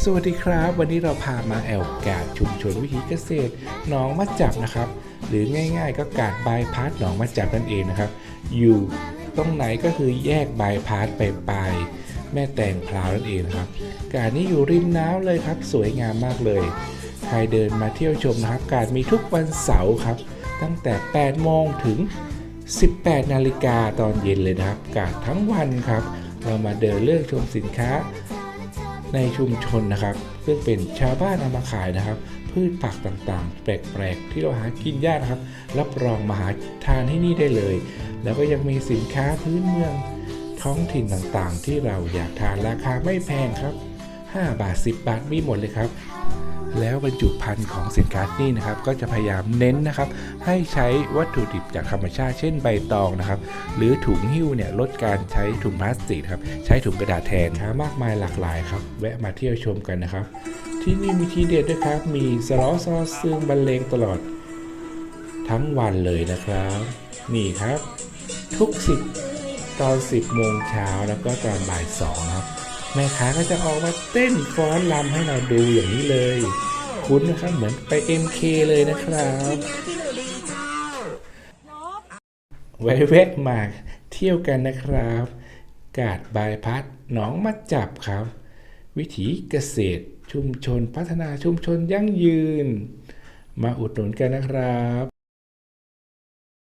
สวัสดีครับ วันนี้เราพามาแอลกาดชุมชนวิถีเกษตรหนองมัดจับนะครับ หรือง่ายๆ ก็กาดบายพาสหนองมัดจับนั่นเองนะครับ อยู่ตรงไหนก็คือแยกบายพาสไปปลายแม่แตงพราวนั่นเองนะครับ กาดนี้อยู่ริมน้ำเลยครับ สวยงามมากเลย ใครเดินมาเที่ยวชมนะครับ กาดมีทุกวันเสาร์ครับ ตั้งแต่ 8 โมงถึง 18 นาฬิกาตอนเย็นเลยนะครับ กาดทั้งวันครับ เรามาเดินเลือกชมสินค้า ในชุมชนนะครับ ซึ่งเป็นชาวบ้านเอามาขายนะครับ พืชผักต่างๆ แปลกๆ ที่เราหากินยากนะครับ รับรองมาหาทานที่นี่ได้เลย แล้วก็ยังมีสินค้าพื้นเมืองท้องถิ่นต่างๆ ที่เราอยากทานราคาไม่แพงครับ 5 บาท 10 บาทมีหมดเลยครับ แล้วบรรจุภัณฑ์ของสินค้านี่นะครับก็จะพยายามเน้นนะครับให้ใช้วัตถุดิบจากธรรมชาติเช่นใบตองนะครับหรือถุงหิ้วเนี่ยลดการใช้ถุงพลาสติกครับใช้ถุงกระดาษแทนครับมากมายหลากหลายครับแวะมาเที่ยวชมกันนะครับ ที่นี่มีทีเด็ดด้วยครับ มีสล้อซอซึ่งบรรเลงตลอด ทั้งวันเลยนะครับ นี่ครับ ทุกสิบตอน 10 โมงเช้าแล้วก็ตอนบ่ายสองครับ แม่ค้าก็จะออกมาเต้นฟ้อนรำให้เราดูอย่างนี้เลย คุ้นนะครับเหมือนไป MK เลยนะครับไว้แวะมาเที่ยวกันนะครับ กาดบายพัดหนองมาจับครับ วิถีเกษตรชุมชนพัฒนาชุมชนยั่งยืน มาอุดหนุนกันนะครับ